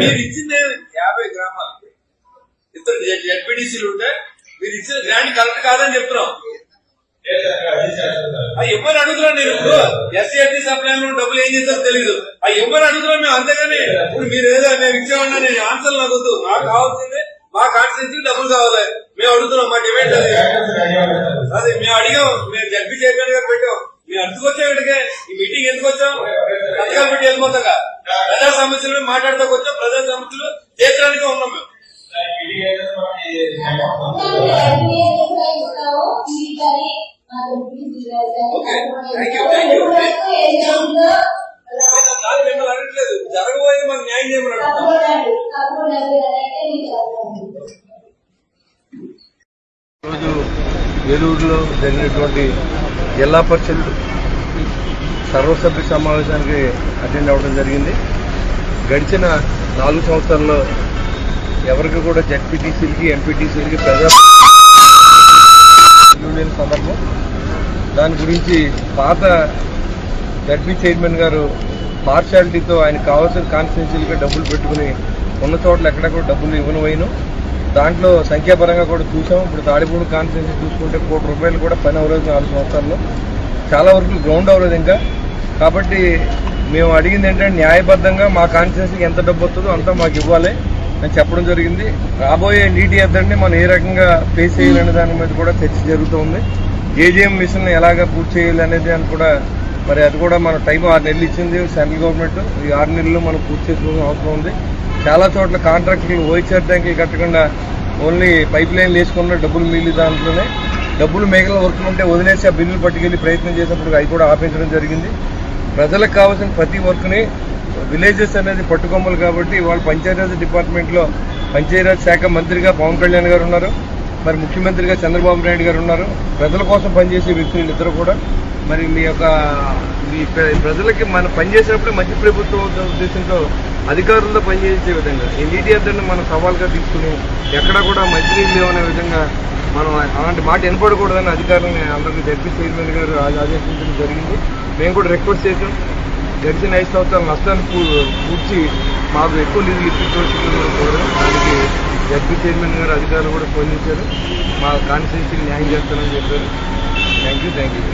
మీరు ఇచ్చింది యాభై గ్రామాలకి ఇద్దరు జడ్పీటీసీలు ఉంటే మీరు ఇచ్చిన గ్రాండ్ కరెక్ట్ కాదని చెప్తున్నాం. ఎవరు అడుగుతున్నాం అడుగుతున్నాను నేను ఇప్పుడు? ఎస్సీ ఎస్టీ సప్లై లో డబ్బులు ఏం చేస్తారో తెలియదు అవి ఎవరు అడుగుతున్నాం మేము అంతేగాని ఇప్పుడు మీరు ఏదో మేము ఇచ్చామన్నా నేను ఆన్సర్ నాకు మాకు నాకు కావాల్సింది మా కాన్స్టిట్యూన్సీకి డబ్బులు కావాలి. మేము అడుగుతున్నాం మా డిమాండ్ అది. అదే మేము అడిగాం మేము జడ్పీ చైర్మన్ గారు పెట్టాం. మేము ఎందుకు వచ్చాం ఇక్కడికే. ఈ మీటింగ్ ఎందుకు వచ్చాం? పథకాలు పెట్టి వెళ్ళిపోతాగా సమస్యలు మాట్లాడుతూ వచ్చాం ప్రజా సమస్యలు తీర్చడానికి ఉన్నాం మేము మిమ్మల్ని అడగట్లేదు. జరగబోయేది మాకు న్యాయం చేయమని రోజు ఏలూరులో జరిగినటువంటి జిల్లా పరిషత్ సర్వసభ్య సమావేశానికి అటెండ్ అవ్వడం జరిగింది. గడిచిన నాలుగు సంవత్సరాల్లో ఎవరికి కూడా జడ్పీటీసీలకి ఎంపీటీసీలకి ప్రజా యూనియన్ సందర్భం దాని గురించి పాత జడ్పీ చైర్మన్ గారు పార్షాలిటీతో ఆయన కావాల్సిన కాన్స్టిట్యూన్సీలుగా డబ్బులు పెట్టుకుని ఉన్న చోట్ల ఎక్కడెక్కడ డబ్బులు ఇవ్వను దాంట్లో సంఖ్యాపరంగా కూడా చూసాం. ఇప్పుడు తాడిపూడి కాన్స్టిట్యూన్సీ చూసుకుంటే కోటి రూపాయలు కూడా పని అవ్వలేదు నాలుగు సంవత్సరాల్లో. చాలా వరకు గ్రౌండ్ అవ్వలేదు ఇంకా. కాబట్టి మేము అడిగింది ఏంటంటే న్యాయబద్ధంగా మా కాన్స్టిట్యూన్సీకి ఎంత డబ్బు వస్తుందో అంతా మాకు ఇవ్వాలి అని చెప్పడం జరిగింది. రాబోయే నీటి ఎద్దడిని మనం ఏ రకంగా ఫేస్ చేయాలనే దాని మీద కూడా చర్చ జరుగుతోంది. ఏజీఎం మిషన్ ఎలాగ పూర్తి చేయాలి అనేది అని కూడా మరి అది కూడా మన టైం ఆరు నెలలు ఇచ్చింది సెంట్రల్ గవర్నమెంట్. ఈ ఆరు నెలల్లో మనం పూర్తి చేసుకోవాల్సిన అవసరం ఉంది. చాలా చోట్ల కాంట్రాక్టులు ఓయిచర్ ట్యాంకులు కట్టకుండా ఓన్లీ పైప్ లైన్లు వేసుకున్న డబ్బులు మిగిలి దాంట్లోనే డబ్బులు మిగిలిన వర్క్ ఉంటే వదిలేసి ఆ బిల్లులు పట్టుకెళ్ళి ప్రయత్నం చేసినప్పుడు అవి కూడా ఆపించడం జరిగింది. ప్రజలకు కావాల్సిన ప్రతి వర్క్ని విలేజెస్ అనేది పట్టుకొమ్మలు కాబట్టి వాళ్ళ పంచాయతీరాజ్ డిపార్ట్మెంట్లో పంచాయతీరాజ్ శాఖ మంత్రిగా పవన్ కళ్యాణ్ గారు ఉన్నారు. మరి ముఖ్యమంత్రిగా చంద్రబాబు నాయుడు గారు ఉన్నారు. ప్రజల కోసం పనిచేసే వ్యక్తులు ఇద్దరు కూడా. మరి మీ యొక్క మీ ప్రజలకి మనం పనిచేసినప్పుడే మంచి ప్రభుత్వం ఉద్దేశంతో అధికారులతో పనిచేసే విధంగా ఈ నీటి అద్దరిని మనం సవాల్గా తీసుకుని ఎక్కడ కూడా మంచినీళ్ళు లేవనే విధంగా మనం అలాంటి మాట వినపడకూడదని అధికారులను అందరికీ జడ్పీ చైర్మన్ గారు ఆదేశించడం జరిగింది. మేము కూడా రిక్వెస్ట్ చేసాం గడిచిన ఐదు సంవత్సరాల నష్టాన్ని పూడ్చి మాకు ఎక్కువ నిధులు ఇప్పించవచ్చు కోరాం దానికి జడ్పీ చైర్మన్ గారు అధికారులు కూడా స్పందించారు మా కాన్స్టిట్యూషన్ న్యాయం చేస్తానని చెప్పారు. Thank you thank you